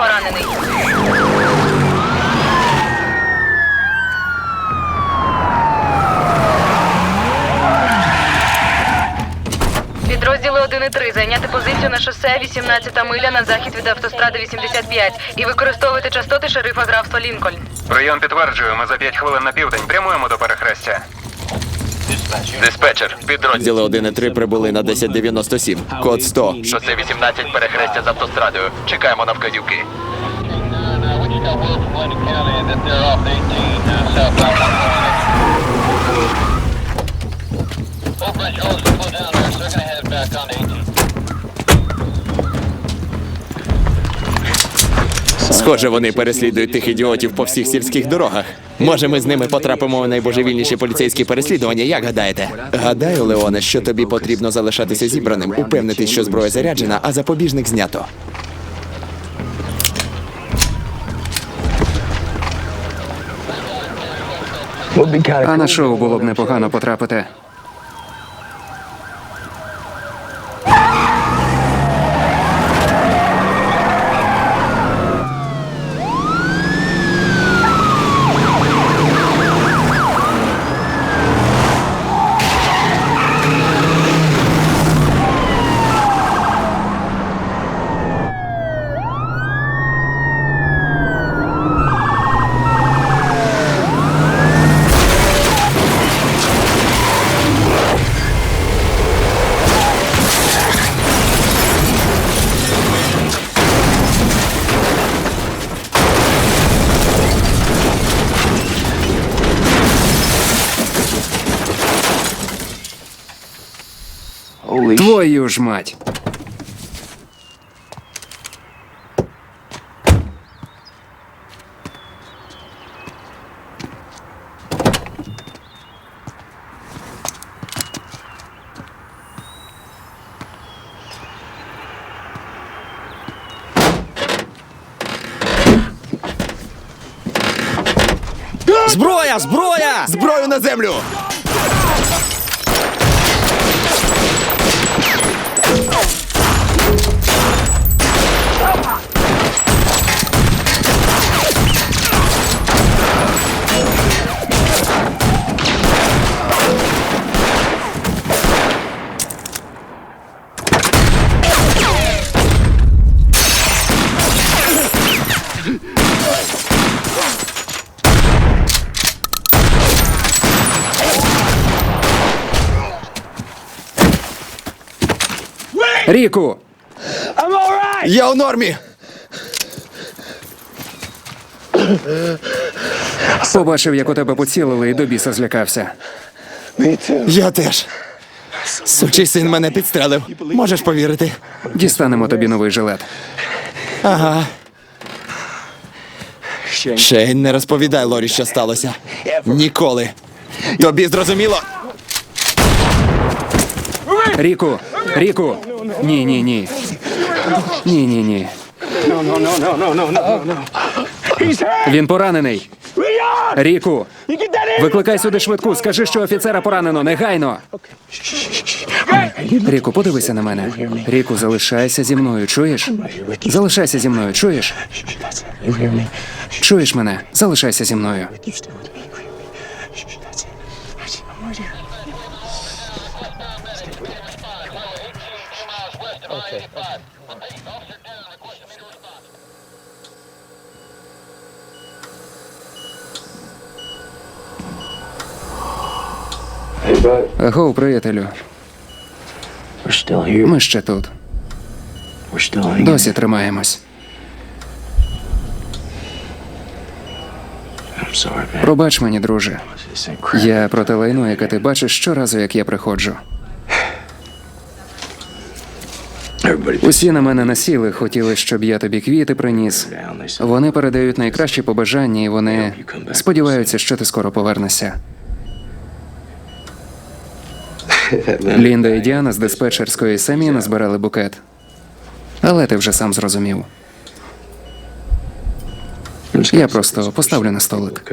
поранений. Підрозділи 1 і 3 зайняти позицію на шосе 18 миля на захід від автостради 85 і використовувати частоти шерифа графства Лінкольн. Прийом підтверджую, ми за 5 хвилин на південь прямуємо до перехрестя. Диспетчер, підрозділи Діли 1 і 3 прибули на 1097. Код 100. Шосе 18 перехрестя з автострадою. Чекаємо на вказівки. Схоже, вони переслідують тих ідіотів по всіх сільських дорогах. Може, ми з ними потрапимо у найбожевільніші поліцейські переслідування, як гадаєте? Гадаю, Леоне, що тобі потрібно залишатися зібраним, упевнитись, що зброя заряджена, а запобіжник знято. А на шоу було б непогано потрапити. Твою ж мать. Зброя! Зброя! Зброю на землю! Oh! Ріку! Я у нормі! Побачив, як у тебе поцілили і до біса злякався. Я теж. Сучий син мене підстрелив. Можеш повірити? Дістанемо тобі новий жилет. Ага. Шейн, не розповідай Лорі, що сталося. Ніколи. Тобі зрозуміло? Ріку! Ріку! Ні, ні, ні. Ні, ні, ні. Він поранений. Ріку! Викликай сюди швидку. Скажи, що офіцера поранено. Негайно. Ріку, подивися на мене. Ріку, залишайся зі мною. Чуєш? Залишайся зі мною. Чуєш? Чуєш мене? Залишайся зі мною. Агоу, приятелю. We're still. Ми ще тут. Досі тримаємось. Пробач мені, друже. Я проти лайну, яке ти бачиш щоразу, як я приходжу. Усі на мене насіли, хотіли, щоб я тобі квіти приніс. Вони передають найкращі побажання, і вони сподіваються, що ти скоро повернешся. Лінда і Діана з диспетчерської самі назбирали букет. Але ти вже сам зрозумів. Я просто поставлю на столик.